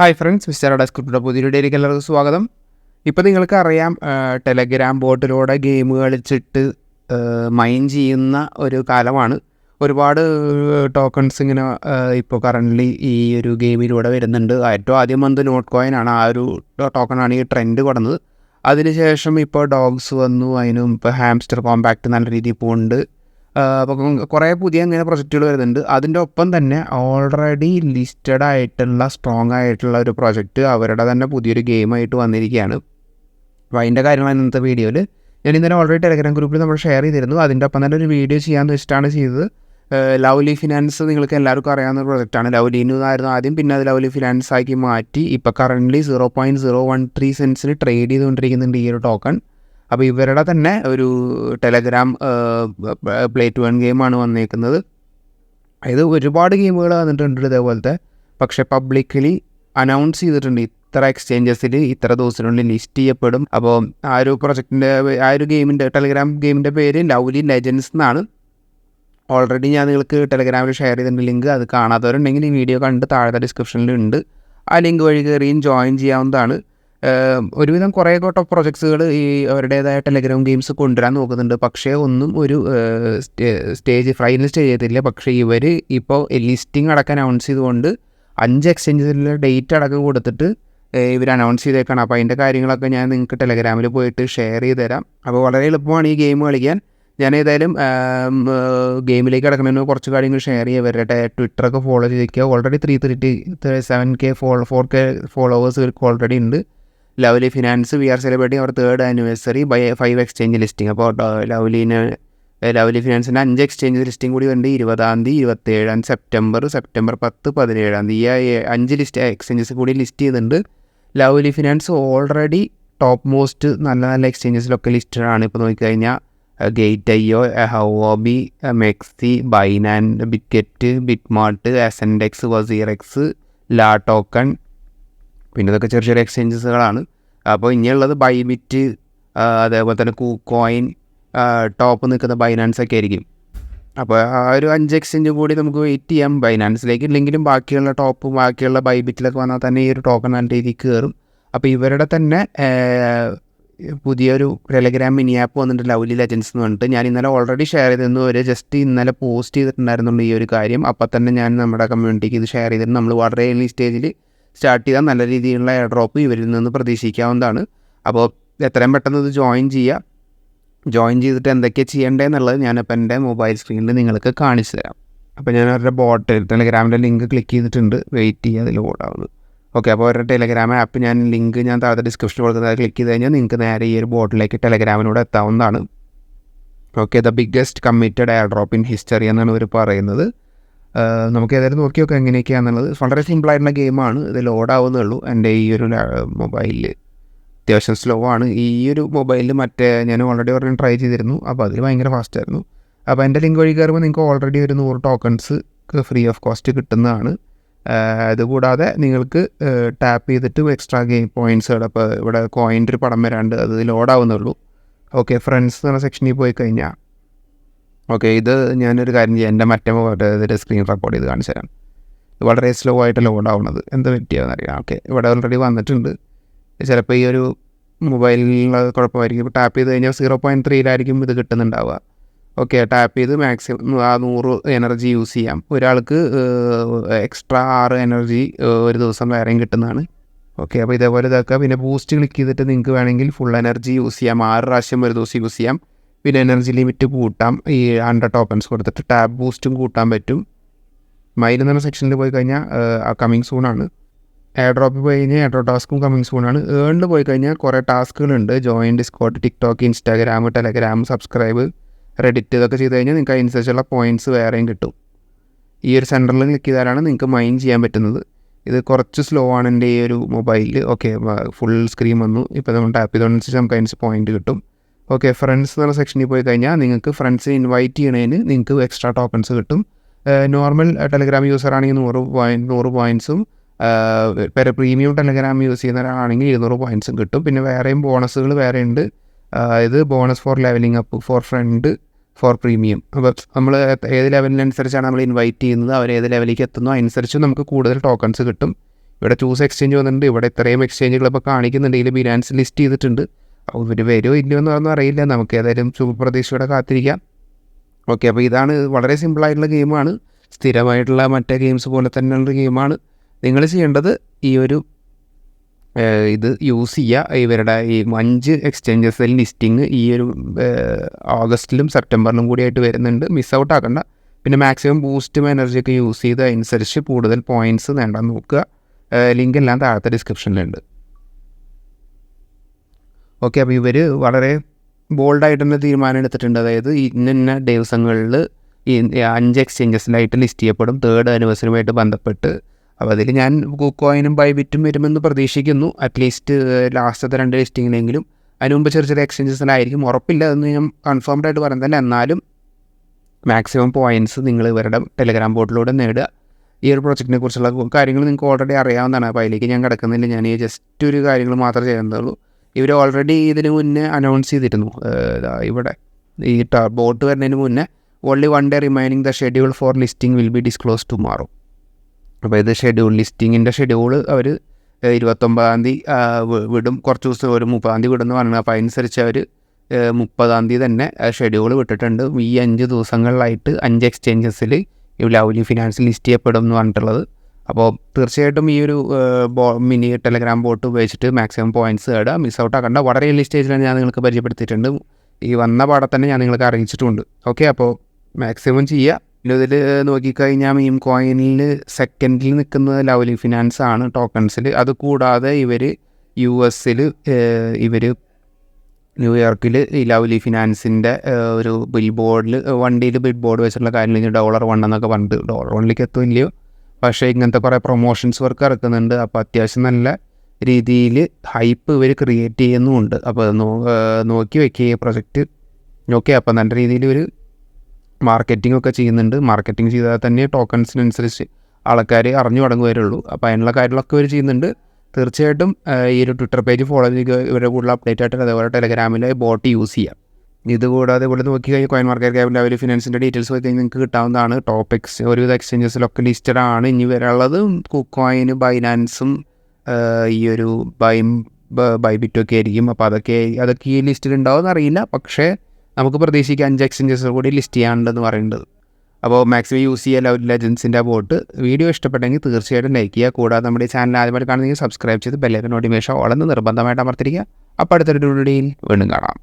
Hi friends mister ഡെസ്ക്രിപ്റ്റിന്റെ പുതിയ വീഡിയോയിലേക്ക് എല്ലാവർക്കും സ്വാഗതം. ഇപ്പോൾ നിങ്ങൾക്ക് അറിയാം ടെലഗ്രാം ബോട്ടിലൂടെ ഗെയിം കളിച്ചിട്ട് മൈൻ ചെയ്യുന്ന ഒരു കാലമാണ്. ഒരുപാട് ടോക്കൺസ് ഇങ്ങനെ ഇപ്പോൾ കറന്റ്ലി ഈ ഒരു ഗെയിമിലൂടെ വരുന്നുണ്ട്. ഏറ്റവും ആദ്യം വന്നത് നോട്ട് കോയിൻ ആണ്. ആ ഒരു ടോക്കണാണ് ഈ ട്രെൻഡ് കൊടുന്നത്. അതിനുശേഷം ഇപ്പോൾ ഡോഗ്സ് വന്നു. അതിനും ഇപ്പോൾ ഹാംസ്റ്റർ കോമ്പാക്റ്റ് നല്ല രീതിയിൽ പോകുന്നുണ്ട് അപ്പം കുറേ പുതിയ ഇങ്ങനെ പ്രൊജക്റ്റുകൾ വരുന്നുണ്ട്. അതിന്റെ ഒപ്പം തന്നെ ഓൾറെഡി ലിസ്റ്റഡ് ആയിട്ടുള്ള സ്ട്രോങ് ആയിട്ടുള്ള ഒരു പ്രൊജക്റ്റ് അവരുടെ തന്നെ പുതിയൊരു ഗെയിമായിട്ട് വന്നിരിക്കുകയാണ് അപ്പോൾ അതിന്റെ കാര്യങ്ങളാണ് ഇന്നത്തെ വീഡിയോയിൽ ഞാൻ ഇന്നലെ ഓൾറെഡി ടെലഗ്രാം ഗ്രൂപ്പിൽ നമ്മൾ ഷെയർ ചെയ്തിരുന്നു. അതിന്റെ ഒപ്പം തന്നെ ഒരു വീഡിയോ ചെയ്യാമെന്ന് വെച്ചിട്ടാണ് ചെയ്തത്. ലവ്ലി ഫിനാൻസ് നിങ്ങൾക്ക് എല്ലാവർക്കും അറിയാവുന്ന ഒരു പ്രൊജക്റ്റാണ് ലവ്ലി എന്നായിരുന്നു ആദ്യം. പിന്നെ അത് ലവ്ലി ഫിനാൻസ് ആക്കി മാറ്റി. ഇപ്പോൾ currently zero point zero one three സെൻസിൽ trade ചെയ്തുകൊണ്ടിരിക്കുന്നുണ്ട് ഈ ഒരു ടോക്കൺ അപ്പോൾ ഇവരുടെ തന്നെ ഒരു ടെലഗ്രാം പ്ലേ ടു വൺ ഗെയിമാണ് വന്നേക്കുന്നത്. ഇത് ഒരുപാട് ഗെയിമുകൾ വന്നിട്ടുണ്ട് ഇതേപോലത്തെ. പക്ഷേ പബ്ലിക്കലി അനൗൺസ് ചെയ്തിട്ടുണ്ട് ഇത്ര എക്സ്ചേഞ്ചസിൽ ഇത്ര ദിവസത്തിനുള്ളിൽ ലിസ്റ്റ് ചെയ്യപ്പെടും. അപ്പോൾ ആ ഒരു പ്രൊജക്റ്റിന്റെ ആ ഒരു ഗെയിമിന്റെ ടെലഗ്രാം ഗെയിമിന്റെ പേര് ലവ്ലി ലെജൻസ് എന്നാണ്. ഓൾറെഡി ഞാൻ നിങ്ങൾക്ക് ടെലഗ്രാമിൽ ഷെയർ ചെയ്തിട്ടുണ്ട് ലിങ്ക് അത് കാണാത്തവരുണ്ടെങ്കിൽ ഈ വീഡിയോ കണ്ട് താഴത്തെ ഡിസ്ക്രിപ്ഷനിൽ ഉണ്ട് ആ ലിങ്ക് വഴി കയറിയും ജോയിൻ ചെയ്യാവുന്നതാണ്. ഒരുവിധം കുറേ കോട്ട പ്രൊജക്ട്സുകൾ ഈ അവരുടേതായ ടെലഗ്രാം ഗെയിംസ് കൊണ്ടുവരാൻ നോക്കുന്നുണ്ട്. പക്ഷേ ഒന്നും ഒരു സ്റ്റേജ് ഫൈനൽ സ്റ്റേജ് ചെയ്തില്ല പക്ഷേ ഇവർ ഇപ്പോൾ ലിസ്റ്റിംഗ് അടക്കം അനൗൺസ് ചെയ്തുകൊണ്ട് അഞ്ച് എക്സ്ചേഞ്ചസിലെ ഡേറ്റ് അടക്കം കൊടുത്തിട്ട് ഇവർ അനൗൺസ് ചെയ്തേക്കാണ്. അപ്പോൾ അതിന്റെ കാര്യങ്ങളൊക്കെ ഞാൻ നിങ്ങൾക്ക് ടെലഗ്രാമിൽ പോയിട്ട് ഷെയർ ചെയ്ത് തരാം. അപ്പോൾ വളരെ എളുപ്പമാണ് ഈ ഗെയിം കളിക്കാൻ. ഞാൻ ഏതായാലും ഗെയിമിലേക്ക് കിടക്കുന്നതിന് കുറച്ച് കാര്യങ്ങൾ ഷെയർ ചെയ്യുക വരട്ടെ ട്വിറ്ററൊക്കെ ഫോളോ ചെയ്തിരിക്കുക. Already three three seven K fall four K followers ഇവർക്ക് ഓൾറെഡി ഉണ്ട്. Lovely Finance we are celebrating our third anniversary by five exchange listing. അപ്പോൾ ലവ്ലിന് ലവ്ലി ഫിനാൻസിന്റെ അഞ്ച് എക്സ്ചേഞ്ച് ലിസ്റ്റിംഗ് കൂടി ഉണ്ട് ഇരുപതാം തീയതി ഇരുപത്തേഴാം സെപ്റ്റംബർ സെപ്റ്റംബർ പത്ത് പതിനേഴാം തീയതി. ഈ അഞ്ച് ലിസ്റ്റ് എക്സ്ചേഞ്ചസ് കൂടി ലിസ്റ്റ് ചെയ്തിട്ടുണ്ട്. Lovely Finance already top most നല്ല നല്ല എക്സ്ചേഞ്ചസിലൊക്കെ ലിസ്റ്റഡ് ആണ്. ഇപ്പോൾ നോക്കിക്കഴിഞ്ഞാൽ Gate IO Huobi MEXC Binance Bitget BitMart Ndex WazirX LATOKEN പിന്നെ ഇതൊക്കെ ചെറിയ ചെറിയ എക്സ്ചേഞ്ചസുകളാണ് അപ്പോൾ ഇനിയുള്ളത് ബൈബിറ്റ് അതേപോലെ തന്നെ കൂ കോയിൻ ടോപ്പ് നിൽക്കുന്ന ബൈനാൻസ് ഒക്കെ ആയിരിക്കും. അപ്പോൾ ആ ഒരു അഞ്ച് എക്സ്ചേഞ്ച് കൂടി നമുക്ക് വെയിറ്റ് ചെയ്യാം. ബൈനാൻസിലേക്ക് ഇല്ലെങ്കിലും ബാക്കിയുള്ള ടോപ്പ് ബാക്കിയുള്ള ബൈബിറ്റിലൊക്കെ വന്നാൽ തന്നെ ഈ ഒരു ടോക്കൺ നല്ല രീതിയിൽ കയറും. അപ്പോൾ ഇവരുടെ തന്നെ പുതിയൊരു ടെലഗ്രാം മിനി ആപ്പ് വന്നിട്ട് ലവ്ലി ലെജൻസ് എന്ന് പറഞ്ഞിട്ട് ഞാൻ ഇന്നലെ ഓൾറെഡി ഷെയർ ചെയ്തിരുന്നു. ഒരു ജസ്റ്റ് ഇന്നലെ പോസ്റ്റ് ചെയ്തിട്ടുണ്ടായിരുന്നുള്ളൂ ഈ ഒരു കാര്യം. അപ്പോൾ തന്നെ ഞാൻ നമ്മുടെ കമ്മ്യൂണിറ്റിക്ക് ഇത് ഷെയർ ചെയ്തിട്ട് നമ്മൾ വളരെ ഏർലി സ്റ്റേജിൽ സ്റ്റാർട്ട് ചെയ്താൽ നല്ല രീതിയിലുള്ള എയർ ഡ്രോപ്പ് ഇവരിൽ നിന്ന് പ്രതീക്ഷിക്കാവുന്നതാണ്. അപ്പോൾ എത്രയും പെട്ടെന്ന് ഇത് ജോയിൻ ചെയ്യുക. ജോയിൻ ചെയ്തിട്ട് എന്തൊക്കെയാണ് ചെയ്യേണ്ടതെന്നുള്ളത് ഞാനിപ്പോൾ എന്റെ മൊബൈൽ സ്ക്രീനിൽ നിങ്ങൾക്ക് കാണിച്ചു തരാം. അപ്പോൾ ഞാൻ അവരുടെ ബോട്ട് ടെലഗ്രാമിന്റെ ലിങ്ക് ക്ലിക്ക് ചെയ്തിട്ടുണ്ട്. വെയിറ്റ് ചെയ്യുക അതിൽ ഓടാവുന്നത് ഓക്കെ അപ്പോൾ അവരുടെ ടെലഗ്രാം ആപ്പ് ഞാൻ ലിങ്ക് ഞാൻ താഴെ ഡിസ്ക്രിപ്ഷൻ കൊടുക്കുന്നത് ക്ലിക്ക് ചെയ്ത് കഴിഞ്ഞാൽ നിങ്ങൾക്ക് നേരെ ഈ ഒരു ബോട്ടിലേക്ക് ടെലഗ്രാമിലൂടെ എത്താവുന്നതാണ്. Okay the biggest committed air drop in history എന്നാണ് ഇവർ പറയുന്നത്. നമുക്ക് ഏതായാലും നോക്കി നോക്കാം എങ്ങനെയൊക്കെയാണെന്നുള്ളത് വളരെ സിമ്പിളായിട്ടുള്ള ഗെയിമാണ്. ഇത് ലോഡാവുന്നേ ഉള്ളൂ എന്റെ ഈ ഒരു മൊബൈലിൽ അത്യാവശ്യം സ്ലോ ആണ്. ഈ ഒരു മൊബൈലിൽ മറ്റേ ഞാൻ ഓൾറെഡി ഒരെണ്ണം ട്രൈ ചെയ്തിരുന്നു. അപ്പോൾ അതിൽ ഭയങ്കര ഫാസ്റ്റ് ആയിരുന്നു. അപ്പോൾ എന്റെ ലിങ്ക് വഴി കയറുമ്പോൾ നിങ്ങൾക്ക് ഓൾറെഡി ഒരു നൂറ് ടോക്കൺസ് ഫ്രീ ഓഫ് കോസ്റ്റ് കിട്ടുന്നതാണ്. അതുകൂടാതെ നിങ്ങൾക്ക് ടാപ്പ് ചെയ്തിട്ട് എക്സ്ട്രാ ഗെയിം പോയിന്റ്സുകൾ അപ്പോൾ ഇവിടെ കോയിന്റെ ഒരു പടം വരാണ്ട് അത് ലോഡാവുന്നുള്ളൂ ഓക്കെ ഫ്രണ്ട്സ് എന്ന് പറഞ്ഞ സെക്ഷനിൽ പോയി കഴിഞ്ഞാൽ ഓക്കെ ഇത് ഞാനൊരു കാര്യം ചെയ്യാം. എന്റെ മറ്റേ ഇതിന്റെ സ്ക്രീൻ റെക്കോർഡ് ചെയ്ത് കാണിച്ചു തരാം. വളരെ സ്ലോ ആയിട്ട് ലോഡ് ആവുന്നത് എന്ത് പറ്റിയാണെന്ന് അറിയാം ഓക്കെ ഇവിടെ ഓൾറെഡി വന്നിട്ടുണ്ട്. ചിലപ്പോൾ ഈ ഒരു മൊബൈലിലുള്ള കുഴപ്പമായിരിക്കും. ഇപ്പോൾ ടാപ്പ് ചെയ്ത് കഴിഞ്ഞാൽ സീറോ പോയിന്റ് ത്രീയിലായിരിക്കും ഇത് കിട്ടുന്നുണ്ടാവുക. ഓക്കെ ടാപ്പ് ചെയ്ത് മാക്സിമം ആ നൂറ് എനർജി യൂസ് ചെയ്യാം. ഒരാൾക്ക് എക്സ്ട്രാ ആറ് എനർജി ഒരു ദിവസം വേറെയും കിട്ടുന്നതാണ്. ഓക്കെ അപ്പോൾ ഇതേപോലെ ഇതാക്കുക. പിന്നെ ബൂസ്റ്റ് ക്ലിക്ക് ചെയ്തിട്ട് നിങ്ങൾക്ക് വേണമെങ്കിൽ ഫുൾ എനർജി യൂസ് ചെയ്യാം. ആറ് പ്രാവശ്യം ഒരു ദിവസം യൂസ് ചെയ്യാം. പിന്നെ എനർജി ലിമിറ്റ് കൂട്ടാം. ഈ ഹൺഡ്രഡ് ടോക്കൺസ് കൊടുത്തിട്ട് ടാബ് ബൂസ്റ്റും കൂട്ടാൻ പറ്റും. മൈൽ എന്ന് പറഞ്ഞ സെക്ഷനിൽ പോയി കഴിഞ്ഞാൽ കമ്മിങ് സൂണാണ് എയർ ഡ്രോപ്പിൽ പോയി കഴിഞ്ഞാൽ എയർ ഡ്രോപ്പ് ടാസ്കും കമ്മിങ് സൂണാണ് ഏണിൽ പോയി കഴിഞ്ഞാൽ കുറേ ടാസ്കുകളുണ്ട് join Discord TikTok Instagram Telegram subscribe Reddit ഇതൊക്കെ ചെയ്ത് കഴിഞ്ഞാൽ നിങ്ങൾക്ക് അതിനനുസരിച്ചുള്ള പോയിന്റ്സ് വേറെയും കിട്ടും. ഈ ഒരു സെന്ററിൽ ക്ലിക്ക് ചെയ്താലാണ് നിങ്ങൾക്ക് മൈൻ ചെയ്യാൻ പറ്റുന്നത്. ഇത് കുറച്ച് സ്ലോ ആണ് എന്റെ ഈ ഒരു മൊബൈലിൽ ഓക്കെ ഫുൾ സ്ക്രീൻ വന്നു. ഇപ്പോൾ നമ്മൾ ടാപ്പ് ചെയ്തതനുസരിച്ച് നമുക്ക് അതിനനുസരിച്ച് പോയിന്റ് കിട്ടും. ഓക്കെ ഫ്രണ്ട്സ് എന്നുള്ള സെക്ഷനിൽ പോയി കഴിഞ്ഞാൽ നിങ്ങൾക്ക് ഫ്രണ്ട്സിനെ ഇൻവൈറ്റ് ചെയ്യണതിന് നിങ്ങൾക്ക് എക്സ്ട്രാ ടോക്കൺസ് കിട്ടും. നോർമൽ ടെലഗ്രാം യൂസർ ആണെങ്കിൽ നൂറ് പോയിന്റ് നൂറ് പോയിന്റ്സും വേറെ പ്രീമിയം ടെലഗ്രാം യൂസ് ചെയ്യുന്ന ഒരാളാണെങ്കിൽ ഇരുന്നൂറ് പോയിന്റ്സും കിട്ടും. പിന്നെ വേറെയും ബോണസുകൾ വേറെ ഉണ്ട്. ഇത് bonus for levelling up for friend for premium അപ്പോൾ നമ്മൾ ഏത് ലെവലിനനുസരിച്ചാണ് നമ്മൾ ഇൻവൈറ്റ് ചെയ്യുന്നത്? അവർ ഏത് ലെവലിലേക്ക് എത്തുന്നോ? അനുസരിച്ച് നമുക്ക് കൂടുതൽ ടോക്കൺസ് കിട്ടും. ഇവിടെ ചൂസ് എക്സ്ചേഞ്ച് വന്നിട്ടുണ്ട്. ഇവിടെ ഇത്രയും എക്സ്ചേഞ്ചുകൾ ഇപ്പോൾ കാണിക്കുന്നുണ്ടെങ്കിൽ ബിനാൻസ് ലിസ്റ്റ് ചെയ്തിട്ടുണ്ട്. ഇവർ വരുമോ ഇല്ലയോ എന്ന് ഒന്നും അറിയില്ല. നമുക്ക് ഏതായാലും ശുഭപ്രതീക്ഷയോടെ കാത്തിരിക്കാം. ഓക്കെ അപ്പോൾ ഇതാണ് വളരെ സിമ്പിളായിട്ടുള്ള ഗെയിമാണ് സ്ഥിരമായിട്ടുള്ള മറ്റേ ഗെയിംസ് പോലെ തന്നെയുള്ള ഗെയിമാണ് നിങ്ങൾ ചെയ്യേണ്ടത് ഈ ഒരു ഇത് യൂസ് ചെയ്യുക ഇവരുടെ ഈ അഞ്ച് എക്സ്ചേഞ്ചസിൽ ലിസ്റ്റിംഗ് ഈ ഒരു ഓഗസ്റ്റിലും സെപ്റ്റംബറിലും കൂടി ആയിട്ട് വരുന്നുണ്ട്. മിസ് ഔട്ട് ആക്കണ്ട. പിന്നെ മാക്സിമം ബൂസ്റ്റും എനർജിയൊക്കെ യൂസ് ചെയ്ത് അനുസരിച്ച് കൂടുതൽ പോയിന്റ്സ് നേടാൻ നോക്കുക. ലിങ്ക് എല്ലാം താഴത്തെ ഡിസ്ക്രിപ്ഷനിലുണ്ട് ഓക്കെ അപ്പോൾ ഇവർ വളരെ ബോൾഡായിട്ട് തന്നെ തീരുമാനം എടുത്തിട്ടുണ്ട്. അതായത് ഇന്ന ഇന്ന ദിവസങ്ങളിൽ ഈ അഞ്ച് എക്സ്ചേഞ്ചസിലായിട്ട് ലിസ്റ്റ് ചെയ്യപ്പെടും. തേർഡ് ആനിവേഴ്സറിയുമായിട്ട് ബന്ധപ്പെട്ട്. അപ്പോൾ അതിൽ ഞാൻ കുക്കോയിനും ബൈബിറ്റും വരുമെന്ന് പ്രതീക്ഷിക്കുന്നു. അറ്റ്ലീസ്റ്റ് ലാസ്റ്റത്തെ രണ്ട് ലിസ്റ്റിങ്ങിലെങ്കിലും അതിന് മുമ്പ് ചെറിയ ചെറിയ എക്സ്ചേഞ്ചസിലായിരിക്കും ഉറപ്പില്ല എന്ന് ഞാൻ കൺഫേംഡ് ആയിട്ട് തന്നെ. എന്നാലും മാക്സിമം പോയിന്റ്സ് നിങ്ങൾ ഇവരുടെ ടെലിഗ്രാം ബോർഡിലൂടെ നേടുക. ഈ ഒരു പ്രോജക്റ്റിനെ കുറിച്ചുള്ള കാര്യങ്ങൾ നിങ്ങൾക്ക് ഓൾറെഡി അറിയാവുന്നതാണ്. അപ്പോൾ അതിലേക്ക് ഞാൻ കിടക്കുന്നില്ല. ഞാൻ ഈ ജസ്റ്റ് ഒരു കാര്യങ്ങൾ മാത്രമേ ചെയ്യുന്നുള്ളൂ. ഇവർ ഓൾറെഡി ഇതിന് മുന്നേ അനൗൺസ് ചെയ്തിരുന്നു. ഇവിടെ ഈ ബോട്ട് വരുന്നതിന് മുന്നേ only one day remaining the schedule for listing will be disclose tomorrow അപ്പോൾ ഇത് ഷെഡ്യൂൾ ലിസ്റ്റിങ്ങിന്റെ ഷെഡ്യൂൾ അവർ ഇരുപത്തൊമ്പതാം തീയതി വിടും. കുറച്ച് ദിവസം ഒരു മുപ്പതാം തീയതി വിടുമെന്ന് പറഞ്ഞു അപ്പോൾ അതനുസരിച്ച് അവർ മുപ്പതാം തീയതി തന്നെ ഷെഡ്യൂൾ വിട്ടിട്ടുണ്ട്. ഈ അഞ്ച് ദിവസങ്ങളിലായിട്ട് അഞ്ച് എക്സ്ചേഞ്ചസിൽ ലവ്ലി ഫിനാൻസ് ലിസ്റ്റ് ചെയ്യപ്പെടും എന്ന് പറഞ്ഞിട്ടുള്ളത്. അപ്പോൾ തീർച്ചയായിട്ടും ഈ ഒരു മിനി ടെലഗ്രാം ബോട്ട് ഉപയോഗിച്ചിട്ട് മാക്സിമം പോയിന്റ്സ് നേടുക. മിസ് ഔട്ട് ആക്കണ്ട. വളരെ ഏർലി സ്റ്റേജിലാണ് ഞാൻ നിങ്ങൾക്ക് പരിചയപ്പെടുത്തിയിട്ടുണ്ട്. ഈ വന്ന പാടെ തന്നെ ഞാൻ നിങ്ങൾക്ക് അറിയിച്ചിട്ടുണ്ട്. ഓക്കെ അപ്പോൾ മാക്സിമം ചെയ്യുക. പിന്നെ ഇതിൽ നോക്കിക്കഴിഞ്ഞാൽ മീം കോയിനിൽ സെക്കൻഡിൽ നിൽക്കുന്നത് ലവ്ലി ഫിനാൻസ് ആണ് ടോക്കൺസിൽ അത് കൂടാതെ ഇവർ യു എസിൽ ഇവർ ന്യൂയോർക്കിൽ ഈ ലവ്ലി ഫിനാൻസിന്റെ ഒരു ബിൽ ബോർഡിൽ വണ്ടിയിൽ ബിൽ ബോർഡ് വെച്ചിട്ടുള്ള കാര്യങ്ങളിൽ ഡോളർ വൺ എന്നൊക്കെ പറഞ്ഞിട്ട് ഡോളർ വണ്ണിലേക്ക് എത്തും ഇല്ലയോ? പക്ഷേ ഇങ്ങനത്തെ കുറേ പ്രൊമോഷൻസ് വർക്ക് ഇറക്കുന്നുണ്ട് അപ്പോൾ അത്യാവശ്യം നല്ല രീതിയിൽ ഹൈപ്പ് ഇവർ ക്രിയേറ്റ് ചെയ്യുന്നുമുണ്ട്. അപ്പോൾ അത് നോക്കി വെക്കുക ഈ പ്രൊജക്റ്റ് ഓക്കെ അപ്പോൾ നല്ല രീതിയിൽ ഒരു മാർക്കറ്റിംഗ് ഒക്കെ ചെയ്യുന്നുണ്ട്. മാർക്കറ്റിംഗ് ചെയ്താൽ തന്നെ ടോക്കൺസിനനുസരിച്ച് ആൾക്കാർ അറിഞ്ഞു തുടങ്ങുവരുള്ളൂ. അപ്പോൾ അതിനുള്ള കാര്യങ്ങളൊക്കെ ഇവർ ചെയ്യുന്നുണ്ട്. തീർച്ചയായിട്ടും ഈ ഒരു ട്വിറ്റർ പേജ് ഫോളോ ചെയ്യുക ഇവരുടെ കൂടുതൽ അപ്ഡേറ്റ് ആയിട്ട് അതേപോലെ ടെലഗ്രാമിൽ ബോട്ട് യൂസ് ചെയ്യാം. ഇതുകൂടാതെ ഇവിടെ നോക്കി കഴിഞ്ഞാൽ കോയിൻ മാർക്കറ്റ് ക്യാപിന്റെ അവർ ഫിനാൻസിന്റെ ഡീറ്റെയിൽസ് പോയി കഴിഞ്ഞാൽ നിങ്ങൾക്ക് കിട്ടാവുന്നതാണ്. ടോപ്പ് എക്സ് ഒരുവിധ എക്സ്ചേഞ്ചസിലൊക്കെ ലിസ്റ്റഡ് ആണ്. ഇനി വരാനുള്ളത് കുക്കോയിന് ബൈനാൻസും ഈ ഒരു ബൈ ബൈബിറ്റും ഒക്കെ ആയിരിക്കും. അപ്പോൾ അതൊക്കെ അതൊക്കെ ഈ ലിസ്റ്റിൽ ഉണ്ടാവുമെന്ന് അറിയില്ല പക്ഷേ നമുക്ക് പ്രതീക്ഷിക്കാം അഞ്ച് എക്സ്ചേഞ്ചസ് കൂടി ലിസ്റ്റ് ചെയ്യാനുണ്ടെന്ന് പറയുന്നത്. അപ്പോൾ മാക്സിമം യൂസ് ചെയ്യാൻ ലവ് ലെജൻസിന്റെ ബോട്ട് വീഡിയോ ഇഷ്ടപ്പെട്ടെങ്കിൽ തീർച്ചയായിട്ടും ലൈക്ക് ചെയ്യുക. കൂടാതെ നമ്മുടെ ചാനൽ ആദ്യമായിട്ട് കാണുന്നെങ്കിൽ സബ്സ്ക്രൈബ് ചെയ്ത് ബെല്ലൈക്കൻ നോട്ടിഫിക്കേഷൻ ഓളെന്ന് നിർബന്ധമായിട്ട് അമർത്തിരിക്കുക. അപ്പോൾ അടുത്തൊരു വീഡിയോയിൽ വീണ്ടും കാണാം.